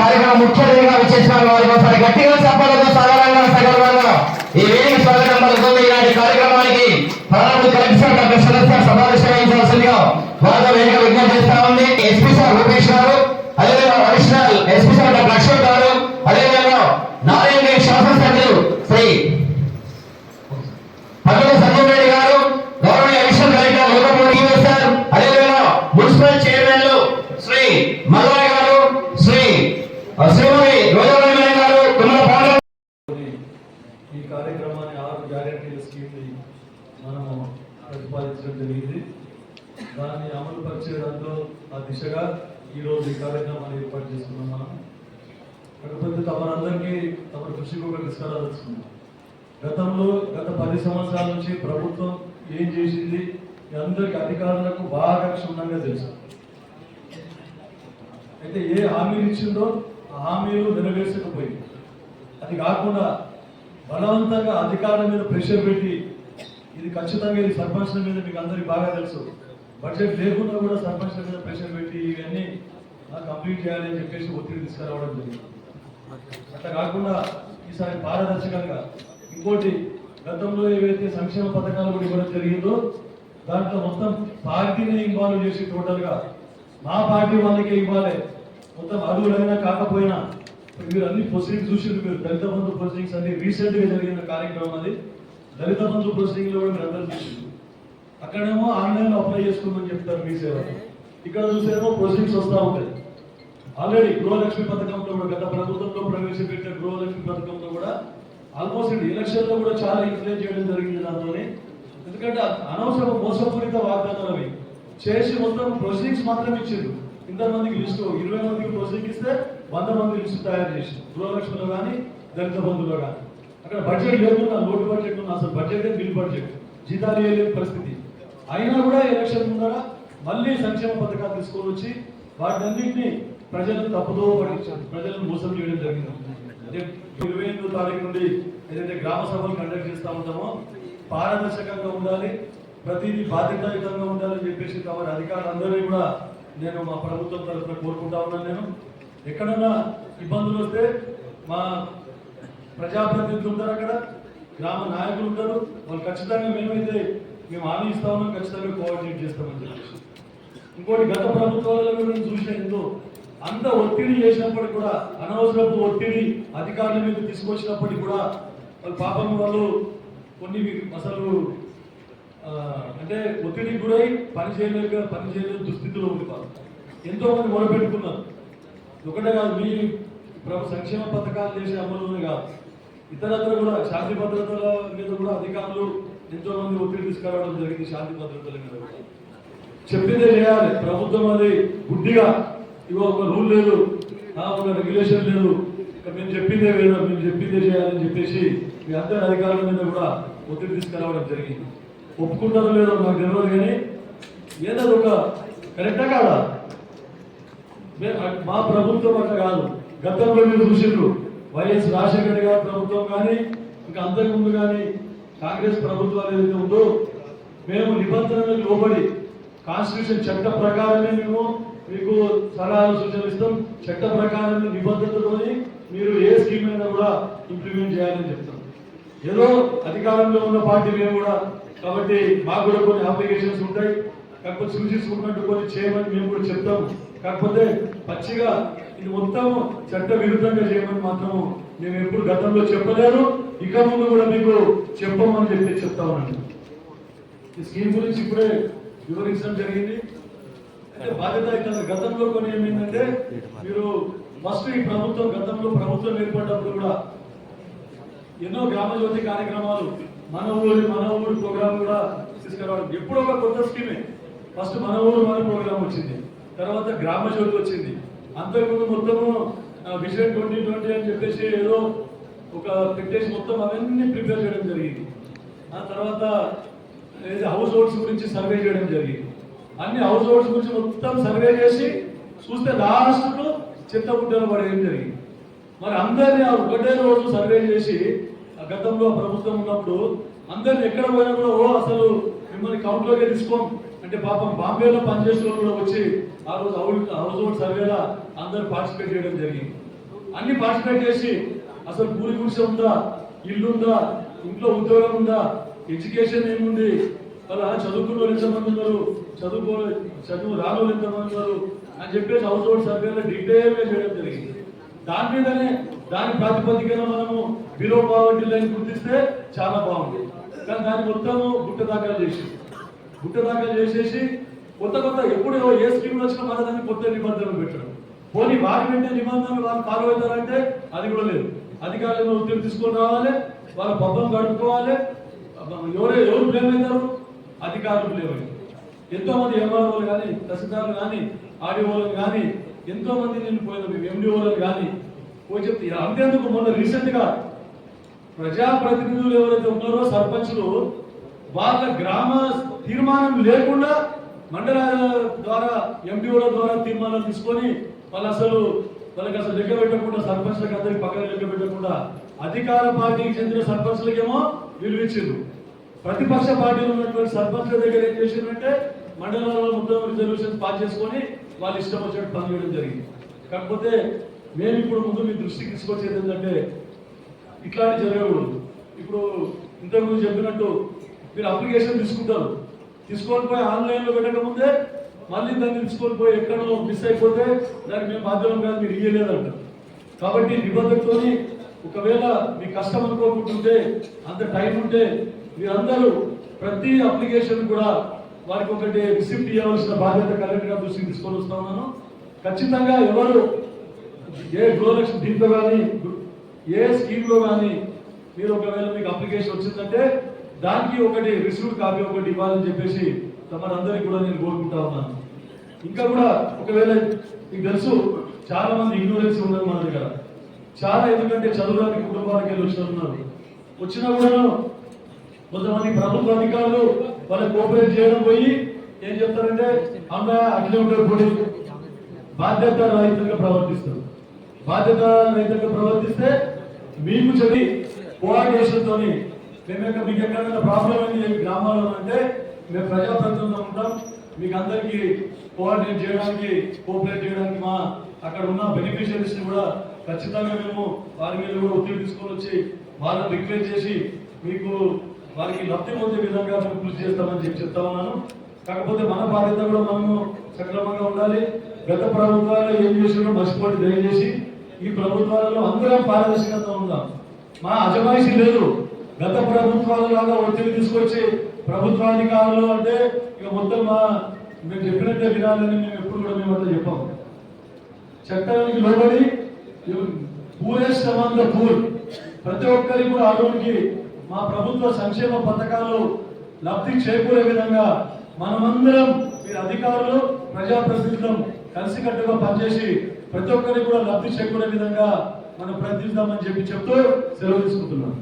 కార్యక్రమం ముఖ్య అతిథిగా విచ్చేసిన వారికి ఒకసారి గట్టిగా చెప్పడంతో సరళంగా సగర్వంగా ఈ వేదిక స్వాగతం పలుకుతుంది. ఈనాటి కార్యక్రమానికి ప్రధాన కలెక్టర్ డాక్టర్ సదస్య సమావేశం వారితో వేదిక విజ్ఞప్తి చేస్తా ఉంది. ఎస్పీ సార్ ప్రతిపాదించడం జరిగింది దాన్ని అమలు పరిచేయడంతో ఆ దిశగా ఈరోజు ఈ కార్యక్రమాన్ని ఏర్పాటు చేసుకున్నాం మనం. కాకపోతే తమరందరికీ తమ కృషికి ఒక తీసుకురావాల్సింది గతంలో గత పది సంవత్సరాల నుంచి ప్రభుత్వం ఏం చేసింది? అందరికి అధికారులకు బాగా క్షుణ్ణంగా తెలుసు. అయితే ఏ హామీలు ఇచ్చిందో ఆ హామీలు నెరవేర్చకపోయింది. అది కాకుండా బలవంతంగా అధికారుల మీద ప్రెషర్ పెట్టి ఇది ఖచ్చితంగా ఇది సర్పంచ్ల మీద మీకు అందరికి బాగా తెలుసు. బడ్జెట్ లేకుండా కూడా సర్పంచ్ల మీద ప్రెషర్ పెట్టి ఇవన్నీ కంప్లీట్ చేయాలని చెప్పేసి ఒత్తిడి తీసుకురావడం జరిగింది. అట్లా కాకుండా ఈసారి పారదర్శకంగా ఇంకోటి గతంలో ఏవైతే సంక్షేమ పథకాలు కూడా ఇవ్వడం జరిగిందో దాంట్లో మొత్తం పార్టీని ఇన్వాల్వ్ చేసి టోటల్గా మా పార్టీ వాళ్ళకే ఇవ్వాలి. మొత్తం అడుగులైనా కాకపోయినా మీరు అన్ని ప్రొసీడింగ్స్ చూసి మీరు. దళిత బంధు ప్రొసీడింగ్స్ అన్ని రీసెంట్గా జరిగిన కార్యక్రమం అది. దళిత బంధు ప్రొసీడింగ్లో కూడా మీరు అందరూ అక్కడేమో ఆన్లైన్లో అప్లై చేసుకోమని చెప్తారు మీ సేవ ఇక్కడ చూసేమో ప్రొసీడింగ్స్ వస్తూ ఉంటాయి ఆల్రెడీ గృహలక్ష్మి పథకంలో కూడా గత ప్రభుత్వంలో ప్రవేశపెట్టిన గృహలక్ష్మి పథకంలో కూడా ఆల్మోస్ట్ ఎలక్షన్లో కూడా చాలా ఇన్ఫ్లుయెన్స్ చేయడం జరిగింది దాంతోనే. ఎందుకంటే అనవసర మోసపూరిత వాగ్దానాలు అవి. చేసి మొత్తం ప్రొసీడింగ్స్ మాత్రం ఇచ్చిండు ఇంతమందికి లిస్టు ఇరవై మందికి ప్రొసీడింగ్ ఇస్తే వంద మంది లిస్టు తయారు చేసి గృహలక్ష్మిలో కానీ దళిత బంధువులో కానీ అక్కడ బడ్జెట్ లేకుండా లోటు బడ్జెట్ ఉన్న అసలు బడ్జెట్ బిల్ బడ్జెట్ జీతాలు వేయలేని పరిస్థితి. అయినా కూడా ఎలక్షన్ ముందర మళ్ళీ సంక్షేమ పథకాలు తీసుకొని వచ్చి వాటన్నింటినీ ప్రజలను తప్పుదో పట్టించారు. ప్రజలను మోసం చేయడం జరిగింది. అదే ఇరవై ఎనిమిదో తారీఖు నుండి ఏదైతే గ్రామ సభలు కండక్ట్ చేస్తా ఉంటామో పారదర్శకంగా ఉండాలి ప్రతిదీ బాధ్యతాయుతంగా ఉండాలని చెప్పేసి కాబట్టి అధికారులందరినీ కూడా నేను మా ప్రభుత్వం తరఫున కోరుకుంటా ఉన్నాను నేను. ఎక్కడన్నా ఇబ్బందులు వస్తే మా ప్రజాప్రతినిధులు ఉంటారు అక్కడ. గ్రామ నాయకులు ఉంటారు. వాళ్ళు ఖచ్చితంగా మేమైతే మేము హామీ ఇస్తామని ఖచ్చితంగా కోఆర్డినేట్ చేస్తామని చెప్పేసి. ఇంకోటి గత ప్రభుత్వాలలో మేము చూసిన ఎంతో అంత ఒత్తిడి చేసినప్పటికి కూడా అనవసరపు ఒత్తిడి అధికారుల మీద తీసుకొచ్చినప్పటికీ కూడా వాళ్ళు పాపం వాళ్ళు కొన్ని అసలు అంటే ఒత్తిడికి గురై పని చేయలేక పని చేయలేని దుస్థితిలో ఉంది వాళ్ళు ఎంతో మంది మొదలుపెట్టుకున్నారు ఒకటే కాదు మీ ప్రభు సంక్షేమ పథకాలు చేసే అమలులోనే కాదు ఇతరత్ర కూడా శాంతి భద్రతల మీద కూడా అధికారులు ఎంతో మంది ఒత్తిడి తీసుకురావడం జరిగింది శాంతి భద్రతల మీద కూడా. చెప్పిందే చేయాలి. ప్రభుత్వం అది గుడ్డిగా ఇవో ఒక రూల్ లేదు ఒక రెగ్యులేషన్ లేదు. మేము చెప్పిందే వేరు మేము చెప్పిందే చేయాలని చెప్పేసి మీ అందరి అధికారుల మీద కూడా ఒత్తిడి తీసుకురావడం జరిగింది. ఒప్పుకుంటారో లేదో నాకు తెలియదు కానీ ఏదో ఒక కరెక్టా కాదా? మా ప్రభుత్వం అట్లా కాదు. గతంలో మీరు చూసిండ్రు. వైఎస్ రాజశేఖర గారి ప్రభుత్వం కానీ ఇంకా అంతకుముందు కానీ కాంగ్రెస్ ప్రభుత్వాలు ఏదైతే ఉందో మేము నిబంధనలకు లోబడి కాన్స్టిట్యూషన్ చట్ట ప్రకారమే మేము మీకు సలహాలు సూచనలు ఇస్తాం. చట్ట ప్రకారమే నిబంధనలతోని మీరు ఏ స్కీమ్ అయినా కూడా ఇంప్లిమెంట్ చేయాలని చెప్తాం. ఏదో అధికారంలో ఉన్న పార్టీ మేము కూడా కాబట్టి మాకు కూడా కొన్ని అప్లికేషన్స్ ఉంటాయి. కాకపోతే సూచించుకున్నట్టు కొన్ని చేయమని మేము కూడా చెప్తాం కాకపోతే పచ్చిగా ఇది మొత్తం చట్ట విరుద్ధంగా చేయమని మాత్రం మేము ఎప్పుడు గతంలో చెప్పలేదు. ఇక ముందు కూడా మీకు చెప్పమని చెప్పి చెప్తా ఉన్నాను. ఈ స్కీమ్ గురించి ఇప్పుడే వివరించడం జరిగింది. అంటే బాధ్యత గతంలో కొన్ని ఏమైందంటే మీరు ఫస్ట్ ఈ ప్రభుత్వం గతంలో ప్రభుత్వం ఏర్పడినప్పుడు కూడా ఎన్నో గ్రామ జ్యోతి కార్యక్రమాలు మన ఊరి మన ఊరి ప్రోగ్రామ్ కూడా తీసుకురావడం. ఎప్పుడో ఒక కొత్త స్కీమే. ఫస్ట్ మన ఊరు మన ప్రోగ్రామ్ వచ్చింది. తర్వాత గ్రామ జ్యోతి వచ్చింది. అంతకుముందు మొత్తము విజన్ ట్వంటీ ట్వంటీ అని చెప్పేసి ఏదో ఒక పెట్టేసి మొత్తం అవన్నీ ప్రిపేర్ చేయడం జరిగింది. ఆ తర్వాత హౌస్ హోల్డ్స్ గురించి సర్వే చేయడం జరిగింది. అన్ని హౌస్ హోల్డ్స్ గురించి మొత్తం సర్వే చేసి చూస్తే లాస్ట్లో చెత్త గుడ్డలు పడేయడం జరిగింది. మరి అందరినీ ఆ ఒకటే రోజు సర్వే చేసి ఆ గతంలో ప్రభుత్వం ఉన్నప్పుడు అందరిని ఎక్కడ పోయినా కూడా ఓ అసలు మిమ్మల్ని కౌంట్లోకి తీసుకోం. అంటే పాపం బాంబేలో పనిచేసిన వాళ్ళు కూడా వచ్చి ఆ రోజు హౌస్ హౌస్ హోల్డ్ సర్వేలా అందరు పార్టిసిపేట్ చేయడం జరిగింది. అన్ని పార్టిసిపేట్ చేసి అసలు కూలి గుడిసె ఉందా? ఇల్లు ఉందా? ఇంట్లో ఉద్యోగం ఉందా? ఎడ్యుకేషన్ ఏముంది? అలా చదువుకున్న వాళ్ళు ఎంతమంది ఉన్నారు? చదువుకో చదువు రాని వాళ్ళు ఎంతమంది ఉన్నారు? అని చెప్పేసి హౌస్ హోల్డ్ సర్వేలో డీటెయిల్గా చేయడం జరిగింది. దాని మీదనే దాని ప్రాతిపదికన మనము బిలో పావర్టీ లైన్ గుర్తిస్తే చాలా బాగుంది. కానీ దాని మొత్తము గుట్ట దాఖలు చేసి గుట్ట దాఖలు చేసేసి కొత్త కొత్త ఎప్పుడు ఏ స్కీమ్ వచ్చినా మన దాన్ని కొత్త నిబంధనలు పెట్టడం. పోనీ వారి వెంట నిబంధనలు వాళ్ళు ఫాలో అవుతారంటే అది కూడా లేదు. అధికారులను ఉద్యోగం తీసుకొని రావాలి వాళ్ళ పబ్బం గడుపుకోవాలి ఎవరు ఎవరు బ్లేమ్ అవుతారు? అధికారులు బ్లేమ్ అవుతారు. ఎంతో మంది ఎంఆర్ఓలు కానీ తహసీల్దారులు కానీ ఆర్డీఓలను కానీ ఎంతో మంది నేను పోయిన మేము కానీ పోయి చెప్తే అంతేందుకు మొన్న రీసెంట్గా ప్రజాప్రతినిధులు ఎవరైతే ఉన్నారో సర్పంచులు వాళ్ళ గ్రామ తీర్మానం లేకుండా మండలాల ద్వారా ఎండిఓల ద్వారా తీర్మానం తీసుకొని వాళ్ళు అసలు వాళ్ళకి అసలు లెక్క పెట్టకుండా సర్పంచ్లకు అందరికి పక్కన లెక్క పెట్టకుండా అధికార పార్టీకి చెందిన సర్పంచ్లకేమో విలువించారు ప్రతిపక్ష పార్టీలో ఉన్నటువంటి సర్పంచ్ల దగ్గర ఏం చేసిందంటే మండలాల్లో మొత్తం రిజర్వేషన్ పాస్ చేసుకొని వాళ్ళు ఇష్టం వచ్చినట్టు పని చేయడం జరిగింది. కాకపోతే మేము ఇప్పుడు ముందు మీ దృష్టికి తీసుకొచ్చేది ఏంటంటే ఇట్లాంటి జరగకూడదు. ఇప్పుడు ఇంతకుముందు చెప్పినట్టు మీరు అప్లికేషన్ తీసుకుంటారు. తీసుకొని పోయి ఆన్లైన్లో పెట్టకముందే మళ్ళీ దాన్ని తీసుకొని పోయి ఎక్కడో మిస్ అయిపోతే దానికి మేము బాధ్యత కాదు మీరు ఇయ్యలేదంట. కాబట్టి నిబంధనతో ఒకవేళ మీ కష్టం అనుకోకుంటుంటే అంత టైం ఉంటే మీరందరూ ప్రతి అప్లికేషన్ కూడా వారికి ఒకటి రిసిప్ట్ ఇవ్వవలసిన బాధ్యత కలెక్టర్ దృష్టికి తీసుకొని వస్తా ఉన్నాను. ఖచ్చితంగా ఎవరు ఏ గృహలక్ష్మి దీంతో కానీ ఏ స్కీమ్లో కానీ మీరు ఒకవేళ మీకు అప్లికేషన్ వచ్చిందంటే దానికి ఒకటి రిసీవ్ కాపీ ఒకటి ఇవ్వాలని చెప్పేసి తమరందరికీ కూడా నేను కోరుకుంటా ఉన్నాను. ఇంకా కూడా ఒకవేళ మీకు తెలుసు చాలా మంది ఇగ్నోరెన్స్ ఉన్నారు మన దగ్గర. చాలా ఎందుకంటే చదువురాని కుటుంబానికి వెళ్ళి వచ్చిన ఉన్నారు. వచ్చినా కూడా కొంతమంది ప్రభుత్వ అధికారులు వాళ్ళకి కోఆపరేట్ చేయడం పోయి ఏం చెప్తారంటే అమ్మ అట్లే ఉంటారు పొడి బాధ్యత రహితంగా ప్రవర్తిస్తారు. బాధ్యత రహితంగా ప్రవర్తిస్తే మీకు చదివి కోఆర్డినేషన్తో మేము మీకు ఎక్కడైనా ప్రాబ్లం అయింది గ్రామాల్లో అంటే మేము ప్రజాప్రతినిధులు ఉంటాం. మీకు అందరికీ కోఆర్డినేట్ చేయడానికి కోఆపరేట్ చేయడానికి మా అక్కడ ఉన్న బెనిఫిషియరీస్ కూడా ఖచ్చితంగా మేము వారి మీద కూడా ఒత్తిడి తీసుకొని వచ్చి వాళ్ళని రిక్వెస్ట్ చేసి మీకు వారికి లబ్ధి పొందే విధంగా మేము కృషి చేస్తామని చెప్పి చెప్తా ఉన్నాను. కాకపోతే మన బాధ్యత కూడా మనము సక్రమంగా ఉండాలి. గత ప్రభుత్వాలు ఏం చేసినా మర్చిపోయి దయచేసి ఈ ప్రభుత్వాలలో అందరం పారదర్శకంగా ఉందాం. మా అజమాయిషి లేదు. గత ప్రభుత్వాల లాగా ఒత్తిడి తీసుకొచ్చి ప్రభుత్వాధికారులు అంటే ఇక మొత్తం మా మేము చెప్పినట్టే వినాలని మేము ఎప్పుడు కూడా మేము అంతా చెప్పాము చట్టానికి లోబడి పూరెస్ట్ పూర్ ప్రతి ఒక్కరికి కూడా ఆరోగ్యకి మా ప్రభుత్వ సంక్షేమ పథకాలు లబ్ధి చేకూరే విధంగా మనమందరం మీరు అధికారులు ప్రజాప్రతినిధులం కలిసికట్టుగా పనిచేసి ప్రతి ఒక్కరికి కూడా లబ్ధి చేకూరే విధంగా మనం ప్రయత్నిద్దామని చెప్పి చెప్తూ సెలవు తీసుకుంటున్నాం.